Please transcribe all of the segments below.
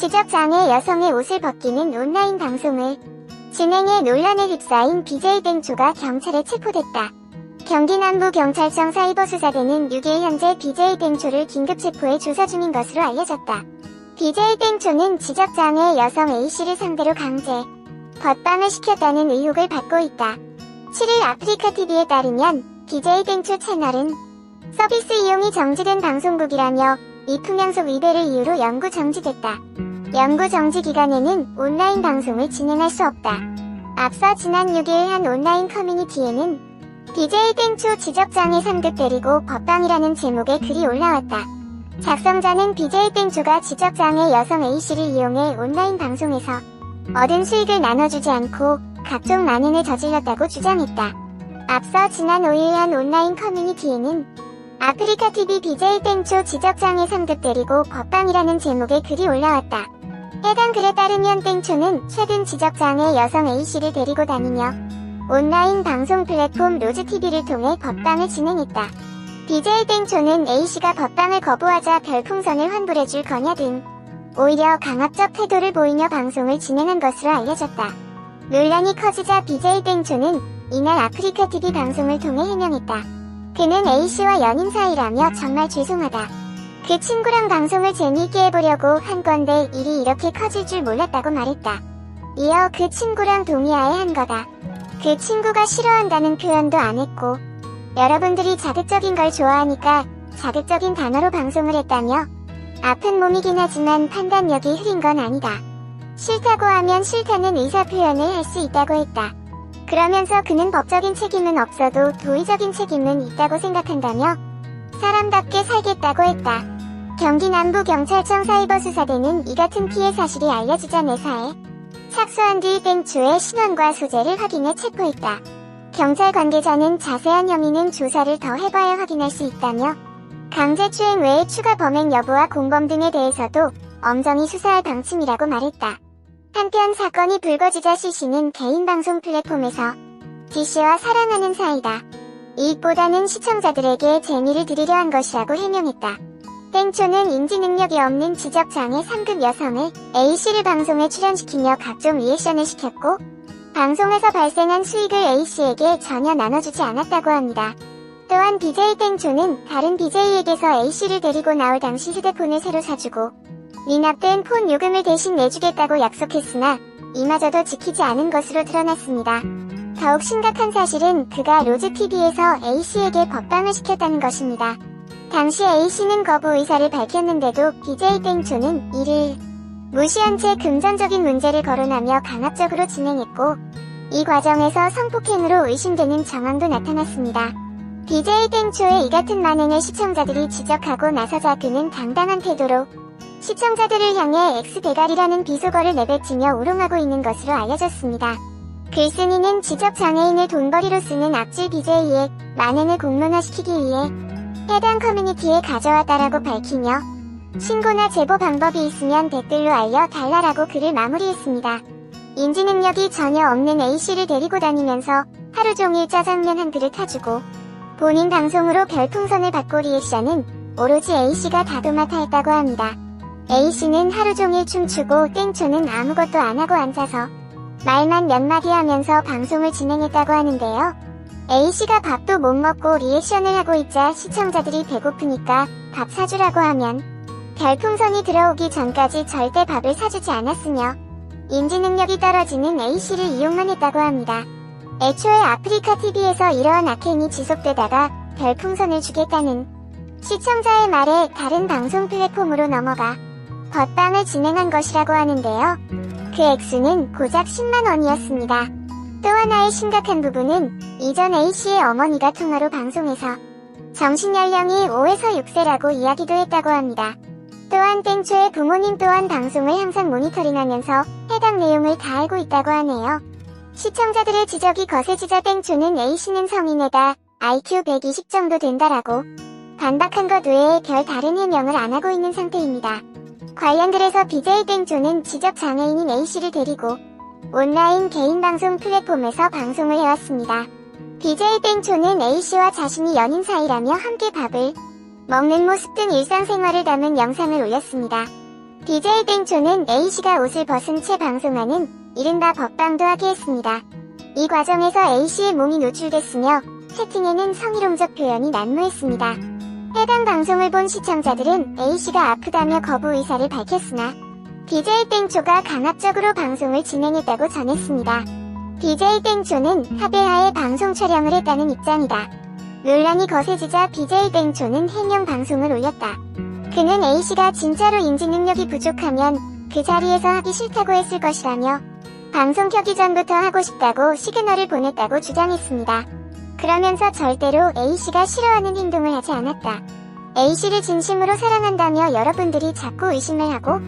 지적장애 여성의 옷을 벗기는 온라인 방송을 진행해 논란에 휩싸인 BJ 땡초가 경찰에 체포됐다. 경기 남부경찰청 사이버수사대는 6일 현재 BJ 땡초를 긴급 체포해 조사 중인 것으로 알려졌다. BJ 땡초는 지적장애 여성 A씨를 상대로 강제 벗방을 시켰다는 의혹을 받고 있다. 7일 아프리카TV에 따르면 BJ 땡초 채널은 서비스 이용이 정지된 방송국이라며 미풍양속 위배를 이유로 영구 정지됐다. 영구 정지 기간에는 온라인 방송을 진행할 수 없다. 앞서 지난 6일 한 온라인 커뮤니티에는 BJ 땡초 지적장애 3급 때리고 법방이라는 제목의 글이 올라왔다. 작성자는 BJ 땡초가 지적장애 여성 A씨를 이용해 온라인 방송에서 얻은 수익을 나눠주지 않고 각종 만행을 저질렀다고 주장했다. 앞서 지난 5일 한 온라인 커뮤니티에는 아프리카TV BJ 땡초 지적장애 3급 때리고 법방이라는 제목의 글이 올라왔다. 해당 글에 따르면 땡초는 최근 지적장애 여성 A씨를 데리고 다니며 온라인 방송 플랫폼 로즈TV를 통해 법방을 진행했다. BJ 땡초는 A씨가 법방을 거부하자 별풍선을 환불해줄 거냐 등 오히려 강압적 태도를 보이며 방송을 진행한 것으로 알려졌다. 논란이 커지자 BJ 땡초는 이날 아프리카TV 방송을 통해 해명했다. 그는 A씨와 연인 사이라며 정말 죄송하다. 그 친구랑 방송을 재미있게 해보려고 한 건데 일이 이렇게 커질 줄 몰랐다고 말했다. 이어 그 친구랑 동의하에 한 거다. 그 친구가 싫어한다는 표현도 안 했고, 여러분들이 자극적인 걸 좋아하니까 자극적인 단어로 방송을 했다며, 아픈 몸이긴 하지만 판단력이 흐린 건 아니다. 싫다고 하면 싫다는 의사 표현을 할 수 있다고 했다. 그러면서 그는 법적인 책임은 없어도 도의적인 책임은 있다고 생각한다며, 사람답게 살겠다고 했다. 경기 남부경찰청 사이버수사대는 이 같은 피해 사실이 알려지자 내사에 착수한 뒤 땡초의 신원과 소재를 확인해 체포했다. 경찰 관계자는 자세한 혐의는 조사를 더 해봐야 확인할 수 있다며 강제추행 외의 추가 범행 여부와 공범 등에 대해서도 엄정히 수사할 방침이라고 말했다. 한편 사건이 불거지자 CC는 개인 방송 플랫폼에서 D씨와 사랑하는 사이다. 이익보다는 시청자들에게 재미를 드리려 한 것이라고 해명했다. 땡초는 인지 능력이 없는 지적장애 3급 여성을 A씨를 방송에 출연시키며 각종 리액션을 시켰고, 방송에서 발생한 수익을 A씨에게 전혀 나눠주지 않았다고 합니다. 또한 BJ 땡초는 다른 BJ에게서 A씨를 데리고 나올 당시 휴대폰을 새로 사주고, 미납된 폰 요금을 대신 내주겠다고 약속했으나, 이마저도 지키지 않은 것으로 드러났습니다. 더욱 심각한 사실은 그가 로즈TV에서 A씨에게 법방을 시켰다는 것입니다. 당시 A씨는 거부 의사를 밝혔는데도 BJ 땡초는 이를 무시한 채 금전적인 문제를 거론하며 강압적으로 진행했고 이 과정에서 성폭행으로 의심되는 정황도 나타났습니다. BJ 땡초의 이 같은 만행을 시청자들이 지적하고 나서자 그는 당당한 태도로 시청자들을 향해 X대가리라는 비속어를 내뱉으며 우롱하고 있는 것으로 알려졌습니다. 글쓴이는 지적장애인을 돈벌이로 쓰는 악질 BJ의 만행을 공론화시키기 위해 해당 커뮤니티에 가져왔다라고 밝히며 신고나 제보 방법이 있으면 댓글로 알려 달라라고 글을 마무리했습니다. 인지 능력이 전혀 없는 A씨를 데리고 다니면서 하루 종일 짜장면 한 그릇 타주고 본인 방송으로 별풍선을 받고 리액션은 오로지 A씨가 다도맡아 했다고 합니다. A씨는 하루 종일 춤추고 땡초는 아무것도 안 하고 앉아서 말만 몇 마디 하면서 방송을 진행했다고 하는데요. A씨가 밥도 못 먹고 리액션을 하고 있자 시청자들이 배고프니까 밥 사주라고 하면 별풍선이 들어오기 전까지 절대 밥을 사주지 않았으며 인지 능력이 떨어지는 A씨를 이용만 했다고 합니다. 애초에 아프리카 TV에서 이러한 악행이 지속되다가 별풍선을 주겠다는 시청자의 말에 다른 방송 플랫폼으로 넘어가 벗방을 진행한 것이라고 하는데요. 그 액수는 고작 10만 원이었습니다. 또 하나의 심각한 부분은 이전 A씨의 어머니가 통화로 방송에서 정신연령이 5에서 6세라고 이야기도 했다고 합니다. 또한 땡초의 부모님 또한 방송을 항상 모니터링하면서 해당 내용을 다 알고 있다고 하네요. 시청자들의 지적이 거세지자 땡초는 A씨는 성인에다 IQ 120 정도 된다라고 반박한 것 외에 별 다른 해명을 안 하고 있는 상태입니다. 관련 글에서 BJ 땡초는 지적 장애인인 A씨를 데리고 온라인 개인 방송 플랫폼에서 방송을 해왔습니다. BJ 땡초는 A씨와 자신이 연인 사이라며 함께 밥을 먹는 모습 등 일상생활을 담은 영상을 올렸습니다. BJ 땡초는 A씨가 옷을 벗은 채 방송하는 이른바 법방도 하게 했습니다. 이 과정에서 A씨의 몸이 노출됐으며 채팅에는 성희롱적 표현이 난무했습니다. 해당 방송을 본 시청자들은 A씨가 아프다며 거부 의사를 밝혔으나 BJ 땡초가 강압적으로 방송을 진행했다고 전했습니다. BJ 땡초는 합의하에 방송 촬영을 했다는 입장이다. 논란이 거세지자 BJ 땡초는 해명 방송을 올렸다. 그는 A씨가 진짜로 인지 능력이 부족하면 그 자리에서 하기 싫다고 했을 것이라며 방송 켜기 전부터 하고 싶다고 시그널을 보냈다고 주장했습니다. 그러면서 절대로 A씨가 싫어하는 행동을 하지 않았다. A씨를 진심으로 사랑한다며 여러분들이 자꾸 의심을 하고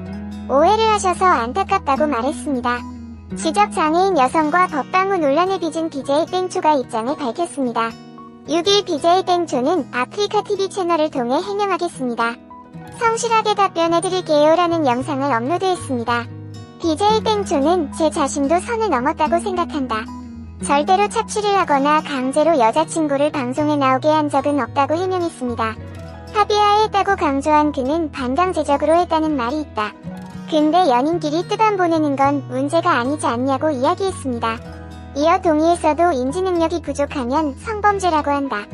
오해를 하셔서 안타깝다고 말했습니다. 지적장애인 여성과 법방 후 논란을 빚은 BJ 땡초가 입장을 밝혔습니다. 6일 BJ 땡초는 아프리카 TV 채널을 통해 해명하겠습니다. 성실하게 답변해드릴게요 라는 영상을 업로드했습니다. BJ 땡초는 제 자신도 선을 넘었다고 생각한다. 절대로 착취를 하거나 강제로 여자친구를 방송에 나오게 한 적은 없다고 해명했습니다. 합의하에 했다고 강조한 그는 반강제적으로 했다는 말이 있다. 근데 연인끼리 뜨밤 보내는 건 문제가 아니지 않냐고 이야기했습니다. 이어 동의에서도 인지능력이 부족하면 성범죄라고 한다.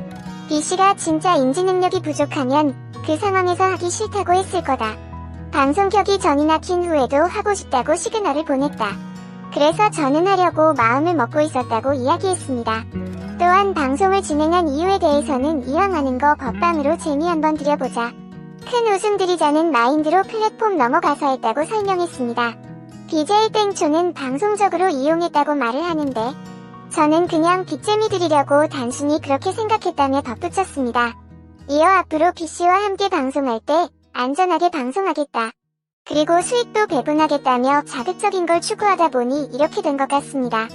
B씨가 진짜 인지능력이 부족하면 그 상황에서 하기 싫다고 했을 거다. 방송 켜기 전이나 킨 후에도 하고 싶다고 시그널을 보냈다. 그래서 저는 하려고 마음을 먹고 있었다고 이야기했습니다. 또한 방송을 진행한 이유에 대해서는 이왕 하는 거 법방으로 재미 한번 드려보자. 큰 웃음 드리자는 마인드로 플랫폼 넘어가서 했다고 설명했습니다. BJ 땡초는 방송적으로 이용했다고 말을 하는데 저는 그냥 빚재미 드리려고 단순히 그렇게 생각했다며 덧붙였습니다. 이어 앞으로 B씨와 함께 방송할 때 안전하게 방송하겠다. 그리고 수익도 배분하겠다며 자극적인 걸 추구하다 보니 이렇게 된 것 같습니다.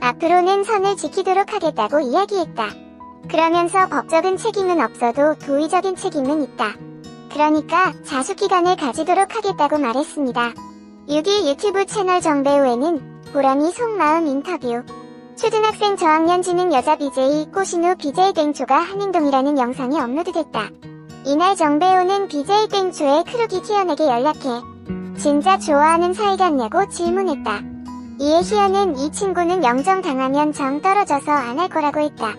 앞으로는 선을 지키도록 하겠다고 이야기했다. 그러면서 법적인 책임은 없어도 도의적인 책임은 있다. 그러니까 자숙기간을 가지도록 하겠다고 말했습니다. 6일 유튜브 채널 정배우에는 보람이 속마음 인터뷰 초등학생 저학년 지능 여자 BJ 꼬신우 BJ 땡초가 한 행동이라는 영상이 업로드됐다. 이날 정배우는 BJ 땡초의 크루기 키연에게 연락해 진짜 좋아하는 사이 같냐고 질문했다. 이에 희연은 이 친구는 영정 당하면 정 떨어져서 안 할 거라고 했다.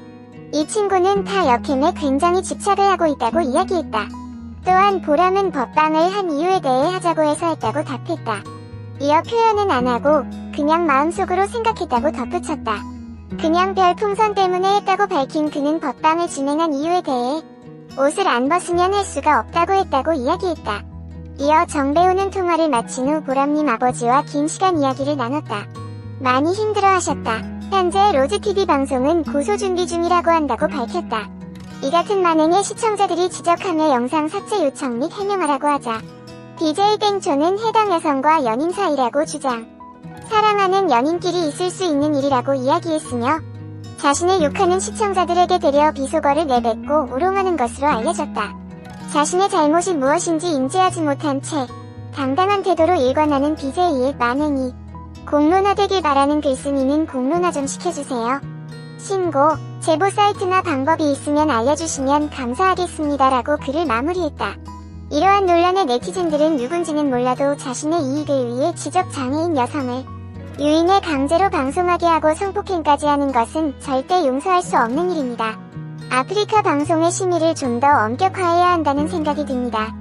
이 친구는 타 역캠에 굉장히 집착을 하고 있다고 이야기했다. 또한 보람은 법방을 한 이유에 대해 하자고 해서 했다고 답했다. 이어 표현은 안 하고 그냥 마음속으로 생각했다고 덧붙였다. 그냥 별 풍선 때문에 했다고 밝힌 그는 법방을 진행한 이유에 대해 옷을 안 벗으면 할 수가 없다고 했다고 이야기했다. 이어 정배우는 통화를 마친 후 보람님 아버지와 긴 시간 이야기를 나눴다. 많이 힘들어 하셨다. 현재 로즈TV 방송은 고소 준비 중이라고 한다고 밝혔다. 이 같은 만행에 시청자들이 지적하며 영상 삭제 요청 및 해명하라고 하자. BJ 땡초는 해당 여성과 연인 사이라고 주장. 사랑하는 연인끼리 있을 수 있는 일이라고 이야기했으며 자신을 욕하는 시청자들에게 되려 비속어를 내뱉고 우롱하는 것으로 알려졌다. 자신의 잘못이 무엇인지 인지하지 못한 채 당당한 태도로 일관하는 BJ의 만행이 공론화되길 바라는 글쓴이는 공론화 좀 시켜주세요. 신고, 제보 사이트나 방법이 있으면 알려주시면 감사하겠습니다라고 글을 마무리했다. 이러한 논란의 네티즌들은 누군지는 몰라도 자신의 이익을 위해 지적장애인 여성을 유인해 강제로 방송하게 하고 성폭행까지 하는 것은 절대 용서할 수 없는 일입니다. 아프리카 방송의 심의를 좀 더 엄격화해야 한다는 생각이 듭니다.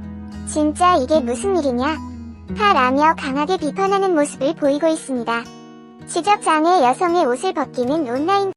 진짜 이게 무슨 일이냐? 하라며 강하게 비판하는 모습을 보이고 있습니다. 지적장애 여성의 옷을 벗기는 온라인